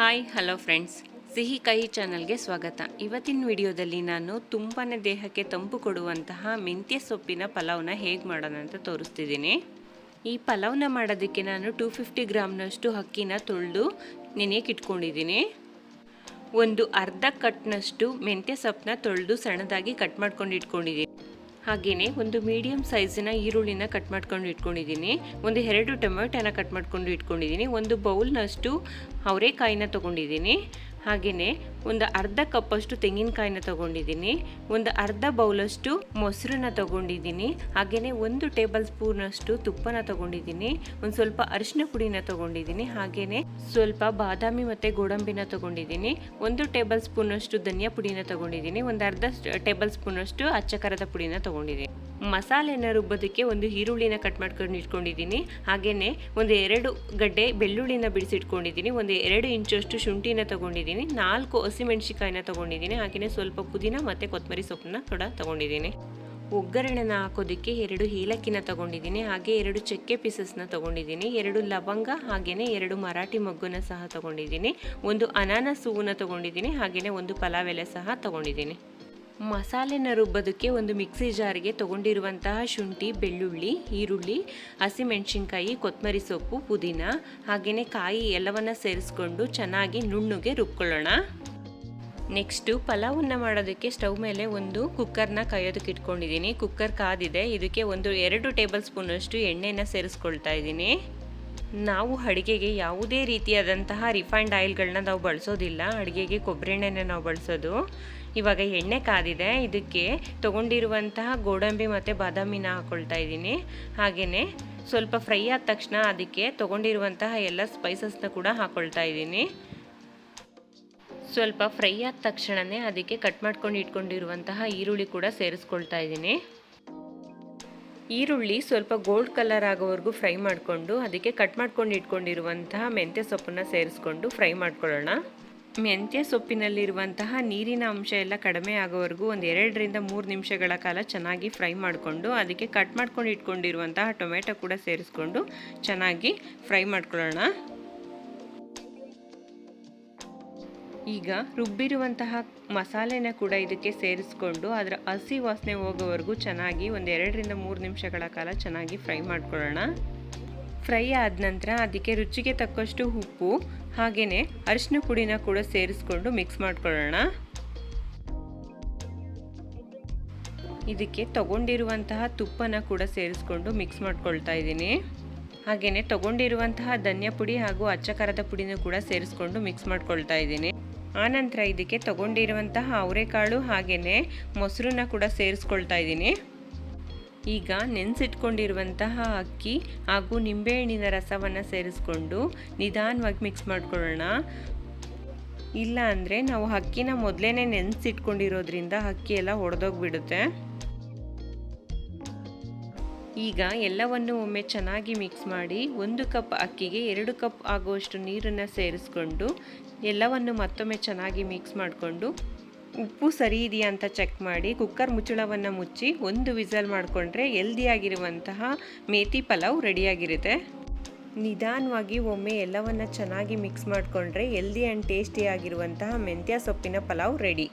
Hi hello friends ಸಿಹಿ ಕಹಿ ಚಾನಲ್ಗೆ ಸ್ವಾಗತ. ಇವತ್ತಿನ ವಿಡಿಯೋದಲ್ಲಿ ನಾನು ತುಂಬಾ ದೇಹಕ್ಕೆ ತಂಪು ಕೊಡುವಂತಹ ಮೆಂತ್ಯ ಸೊಪ್ಪಿನ ಪಲಾವ್ನ ಹೇಗೆ ಮಾಡೋಣ ಅಂತ ತೋರಿಸ್ತಿದ್ದೀನಿ. ಈ ಪಲಾವ್ನ ಮಾಡೋದಕ್ಕೆ ನಾನು ಟೂ ಫಿಫ್ಟಿ ಗ್ರಾಮ್ನಷ್ಟು ಅಕ್ಕಿನ ತೊಳೆದು ನೆನೆಯಕ್ಕೆ ಇಟ್ಕೊಂಡಿದ್ದೀನಿ. ಒಂದು ಅರ್ಧ ಕಟ್ನಷ್ಟು ಮೆಂತ್ಯ ಸೊಪ್ಪನ್ನ ತೊಳೆದು ಸಣ್ಣದಾಗಿ ಕಟ್ ಮಾಡ್ಕೊಂಡು ಇಟ್ಕೊಂಡಿದ್ದೀನಿ. ಹಾಗೆಯೇ ಒಂದು ಮೀಡಿಯಮ್ ಸೈಜಿನ ಈರುಳ್ಳಿನ ಕಟ್ ಮಾಡ್ಕೊಂಡು ಇಟ್ಕೊಂಡಿದ್ದೀನಿ. ಒಂದು ಎರಡು ಟೊಮೆಟೊನ ಕಟ್ ಮಾಡ್ಕೊಂಡು ಇಟ್ಕೊಂಡಿದ್ದೀನಿ. ಒಂದು ಬೌಲ್ನಷ್ಟು ಅವರೇಕಾಯಿನ ತೊಗೊಂಡಿದ್ದೀನಿ. ಹಾಗೆಯೇ ಒಂದು ಅರ್ಧ ಕಪ್ಪಷ್ಟು ತೆಂಗಿನಕಾಯಿನ ತಗೊಂಡಿದ್ದೀನಿ, ಒಂದು ಅರ್ಧ ಬೌಲಷ್ಟು ಮೊಸರನ್ನ ತಗೊಂಡಿದ್ದೀನಿ ಹಾಗೆಯೇ ಒಂದು ಟೇಬಲ್ ಸ್ಪೂನಷ್ಟು ತುಪ್ಪನ ತಗೊಂಡಿದ್ದೀನಿ, ಒಂದು ಸ್ವಲ್ಪ ಅರಿಶಿನ ಪುಡಿನ ತಗೊಂಡಿದ್ದೀನಿ ಹಾಗೆಯೇ ಸ್ವಲ್ಪ ಬಾದಾಮಿ ಮತ್ತು ಗೋಡಂಬಿನ ತಗೊಂಡಿದ್ದೀನಿ, ಒಂದು ಟೇಬಲ್ ಸ್ಪೂನಷ್ಟು ಧನಿಯಾ ಪುಡಿನ ತಗೊಂಡಿದ್ದೀನಿ, ಒಂದು ಅರ್ಧ ಟೇಬಲ್ ಸ್ಪೂನಷ್ಟು ಅಚ್ಚ ಪುಡಿನ ತಗೊಂಡಿದ್ದೀನಿ. ಮಸಾಲೆನ ರುಬ್ಬೋದಕ್ಕೆ ಒಂದು ಈರುಳ್ಳಿನ ಕಟ್ ಮಾಡ್ಕೊಂಡು ಇಟ್ಕೊಂಡಿದ್ದೀನಿ ಹಾಗೆಯೇ ಒಂದು ಎರಡು ಗಡ್ಡೆ ಬೆಳ್ಳುಳ್ಳಿನ ಬಿಡಿಸಿಟ್ಕೊಂಡಿದ್ದೀನಿ, ಒಂದು ಎರಡು ಅಷ್ಟು ಶುಂಠಿನ ತಗೊಂಡಿದ್ದೀನಿ, ನಾಲ್ಕು ಹಸಿಮೆಣ್ಸಿಕಾಯಿನ ತೊಗೊಂಡಿದ್ದೀನಿ. ಹಾಗೆಯೇ ಸ್ವಲ್ಪ ಪುದೀನ ಮತ್ತು ಕೊತ್ತಂಬರಿ ಸೊಪ್ಪನ್ನ ಕೂಡ ತೊಗೊಂಡಿದ್ದೀನಿ. ಒಗ್ಗರಣೆನ ಹಾಕೋದಕ್ಕೆ ಎರಡು ಏಲಕ್ಕಿನ ತೊಗೊಂಡಿದ್ದೀನಿ. ಹಾಗೆ ಎರಡು ಚಕ್ಕೆ ಪೀಸಸ್ನ ತೊಗೊಂಡಿದ್ದೀನಿ. ಎರಡು ಲವಂಗ ಹಾಗೆಯೇ ಎರಡು ಮರಾಠಿ ಮೊಗ್ಗನ್ನ ಸಹ ತೊಗೊಂಡಿದ್ದೀನಿ. ಒಂದು ಅನಾನಸ್ ಹೂವನ್ನ ತೊಗೊಂಡಿದ್ದೀನಿ. ಹಾಗೆಯೇ ಒಂದು ಪಲಾವ್ ಎಲೆ ಸಹ ತೊಗೊಂಡಿದ್ದೀನಿ. ಮಸಾಲೆನ ರುಬ್ಬೋದಕ್ಕೆ ಒಂದು ಮಿಕ್ಸಿ ಜಾರಿಗೆ ತೊಗೊಂಡಿರುವಂತಹ ಶುಂಠಿ, ಬೆಳ್ಳುಳ್ಳಿ, ಈರುಳ್ಳಿ ಹಸಿಮೆಣಸಿನ್ಕಾಯಿ ಕೊತ್ತಂಬರಿ ಸೊಪ್ಪು, ಪುದೀನ ಹಾಗೆಯೇ ಕಾಯಿ ಎಲ್ಲವನ್ನು ಸೇರಿಸ್ಕೊಂಡು ಚೆನ್ನಾಗಿ ನುಣ್ಣುಗೆ ರುಬ್ಕೊಳ್ಳೋಣ. ನೆಕ್ಸ್ಟು ಪಲಾವನ್ನು ಮಾಡೋದಕ್ಕೆ ಸ್ಟವ್ ಮೇಲೆ ಒಂದು ಕುಕ್ಕರ್ನ ಕಾಯೋದಕ್ಕೆ ಇಟ್ಕೊಂಡಿದ್ದೀನಿ. ಕುಕ್ಕರ್ ಕಾದಿದೆ. ಇದಕ್ಕೆ ಒಂದು ಎರಡು ಟೇಬಲ್ ಸ್ಪೂನಷ್ಟು ಎಣ್ಣೆನ ಸೇರಿಸ್ಕೊಳ್ತಾ ಇದ್ದೀನಿ. ನಾವು ಅಡುಗೆಗೆ ಯಾವುದೇ ರೀತಿಯಾದಂತಹ ರಿಫೈನ್ಡ್ ಆಯಿಲ್ಗಳನ್ನ ನಾವು ಬಳಸೋದಿಲ್ಲ. ಅಡುಗೆಗೆ ಕೊಬ್ಬರಿ ಎಣ್ಣೆನ ನಾವು ಬಳಸೋದು. ಇವಾಗ ಎಣ್ಣೆ ಕಾದಿದೆ. ಇದಕ್ಕೆ ತೊಗೊಂಡಿರುವಂತಹ ಗೋಡಂಬಿ ಮತ್ತು ಬಾದಾಮಿನ ಹಾಕ್ಕೊಳ್ತಾ ಇದ್ದೀನಿ. ಹಾಗೆಯೇ ಸ್ವಲ್ಪ ಫ್ರೈ ಆದ ತಕ್ಷಣ ಅದಕ್ಕೆ ತೊಗೊಂಡಿರುವಂತಹ ಎಲ್ಲ ಸ್ಪೈಸಸ್ನ ಕೂಡ ಹಾಕ್ಕೊಳ್ತಾ ಇದ್ದೀನಿ. ಸ್ವಲ್ಪ ಫ್ರೈ ಆದ ತಕ್ಷಣವೇ ಅದಕ್ಕೆ ಕಟ್ ಮಾಡ್ಕೊಂಡು ಇಟ್ಕೊಂಡಿರುವಂತಹ ಈರುಳ್ಳಿ ಕೂಡ ಸೇರಿಸ್ಕೊಳ್ತಾ ಇದ್ದೀನಿ. ಈರುಳ್ಳಿ ಸ್ವಲ್ಪ ಗೋಲ್ಡ್ ಕಲರ್ ಆಗೋವರೆಗೂ ಫ್ರೈ ಮಾಡಿಕೊಂಡು ಅದಕ್ಕೆ ಕಟ್ ಮಾಡ್ಕೊಂಡು ಇಟ್ಕೊಂಡಿರುವಂತಹ ಮೆಂತ್ಯ ಸೊಪ್ಪನ್ನು ಸೇರಿಸ್ಕೊಂಡು ಫ್ರೈ ಮಾಡ್ಕೊಳ್ಳೋಣ. ಮೆಂತ್ಯ ಸೊಪ್ಪಿನಲ್ಲಿರುವಂತಹ ನೀರಿನ ಅಂಶ ಎಲ್ಲ ಕಡಿಮೆ ಆಗೋವರೆಗೂ ಒಂದು ಎರಡರಿಂದ ಮೂರು ನಿಮಿಷಗಳ ಕಾಲ ಚೆನ್ನಾಗಿ ಫ್ರೈ ಮಾಡಿಕೊಂಡು ಅದಕ್ಕೆ ಕಟ್ ಮಾಡ್ಕೊಂಡು ಇಟ್ಕೊಂಡಿರುವಂತಹ ಟೊಮೆಟೊ ಕೂಡ ಸೇರಿಸ್ಕೊಂಡು ಚೆನ್ನಾಗಿ ಫ್ರೈ ಮಾಡ್ಕೊಳ್ಳೋಣ. ಈಗ ರುಬ್ಬಿರುವಂತಹ ಮಸಾಲೆನ ಕೂಡ ಇದಕ್ಕೆ ಸೇರಿಸ್ಕೊಂಡು ಅದರ ಹಸಿ ವಾಸನೆ ಹೋಗೋವರೆಗೂ ಚೆನ್ನಾಗಿ ಒಂದು ಎರಡರಿಂದ ಮೂರು ನಿಮಿಷಗಳ ಕಾಲ ಚೆನ್ನಾಗಿ ಫ್ರೈ ಮಾಡ್ಕೊಳ್ಳೋಣ. ಫ್ರೈ ಆದ ನಂತರ ಅದಕ್ಕೆ ರುಚಿಗೆ ತಕ್ಕಷ್ಟು ಉಪ್ಪು, ಹಾಗೆಯೇ ಅರಿಶಿನ ಪುಡಿನ ಕೂಡ ಸೇರಿಸ್ಕೊಂಡು ಮಿಕ್ಸ್ ಮಾಡ್ಕೊಳ್ಳೋಣ. ಇದಕ್ಕೆ ತಗೊಂಡಿರುವಂತಹ ತುಪ್ಪನ ಕೂಡ ಸೇರಿಸ್ಕೊಂಡು ಮಿಕ್ಸ್ ಮಾಡ್ಕೊಳ್ತಾ ಇದ್ದೀನಿ. ಹಾಗೆಯೇ ತಗೊಂಡಿರುವಂತಹ ಧನಿಯಾ ಪುಡಿ ಹಾಗೂ ಅಚ್ಚ ಖಾರದ ಪುಡಿನೂ ಕೂಡ ಸೇರಿಸ್ಕೊಂಡು ಮಿಕ್ಸ್ ಮಾಡ್ಕೊಳ್ತಾ ಇದ್ದೀನಿ. ಆನಂತರ ಇದಕ್ಕೆ ತಗೊಂಡಿರುವಂತಹ ಅವರೆಕಾಳು ಹಾಗೆಯೇ ಮೊಸರನ್ನ ಕೂಡ ಸೇರಿಸ್ಕೊಳ್ತಾ ಇದ್ದೀನಿ. ಈಗ ನೆನೆಸಿಟ್ಕೊಂಡಿರುವಂತಹ ಅಕ್ಕಿ ಹಾಗೂ ನಿಂಬೆಹಣ್ಣಿನ ರಸವನ್ನು ಸೇರಿಸ್ಕೊಂಡು ನಿಧಾನವಾಗಿ ಮಿಕ್ಸ್ ಮಾಡ್ಕೊಳ್ಳೋಣ. ಇಲ್ಲ ಅಂದರೆ ನಾವು ಅಕ್ಕಿನ ಮೊದಲೇ ನೆನೆಸಿಟ್ಕೊಂಡಿರೋದ್ರಿಂದ ಅಕ್ಕಿ ಎಲ್ಲ ಒಡೆದೋಗ್ಬಿಡುತ್ತೆ. ಈಗ ಎಲ್ಲವನ್ನು ಒಮ್ಮೆ ಚೆನ್ನಾಗಿ ಮಿಕ್ಸ್ ಮಾಡಿ ಒಂದು ಕಪ್ ಅಕ್ಕಿಗೆ ಎರಡು ಕಪ್ ಆಗುವಷ್ಟು ನೀರನ್ನು ಸೇರಿಸ್ಕೊಂಡು ಎಲ್ಲವನ್ನು ಮತ್ತೊಮ್ಮೆ ಚೆನ್ನಾಗಿ ಮಿಕ್ಸ್ ಮಾಡಿಕೊಂಡು ಉಪ್ಪು ಸರಿ ಇದೆಯಾ ಅಂತ ಚೆಕ್ ಮಾಡಿ ಕುಕ್ಕರ್ ಮುಚ್ಚಳವನ್ನು ಮುಚ್ಚಿ ಒಂದು ವಿಸಲ್ ಮಾಡಿಕೊಂಡ್ರೆ ಎಲ್ದಿಯಾಗಿರುವಂತಹ ಮೇತಿ ಪಲಾವ್ ರೆಡಿಯಾಗಿರುತ್ತೆ ನಿಧಾನವಾಗಿ ಒಮ್ಮೆ ಎಲ್ಲವನ್ನು ಚೆನ್ನಾಗಿ ಮಿಕ್ಸ್ ಮಾಡಿಕೊಂಡ್ರೆ ಎಲ್ದಿ ಆ್ಯಂಡ್ ಟೇಸ್ಟಿಯಾಗಿರುವಂತಹ ಮೆಂತ್ಯ ಸೊಪ್ಪಿನ ಪಲಾವ್ ರೆಡಿ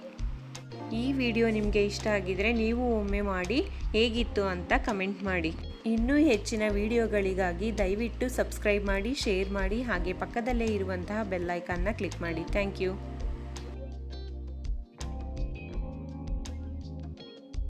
ಈ ವಿಡಿಯೋ ನಿಮಗೆ ಇಷ್ಟ ಆಗಿದರೆ ನೀವು ಒಮ್ಮೆ ಮಾಡಿ ಹೇಗಿತ್ತು ಅಂತ ಕಮೆಂಟ್ ಮಾಡಿ. ಇನ್ನೂ ಹೆಚ್ಚಿನ ವಿಡಿಯೋಗಳಿಗಾಗಿ ದಯವಿಟ್ಟು ಸಬ್ಸ್ಕ್ರೈಬ್ ಮಾಡಿ, ಶೇರ್ ಮಾಡಿ, ಹಾಗೆ ಪಕ್ಕದಲ್ಲೇ ಇರುವಂತಹ ಬೆಲ್ಲೈಕನ್ನ ಕ್ಲಿಕ್ ಮಾಡಿ. Thank you.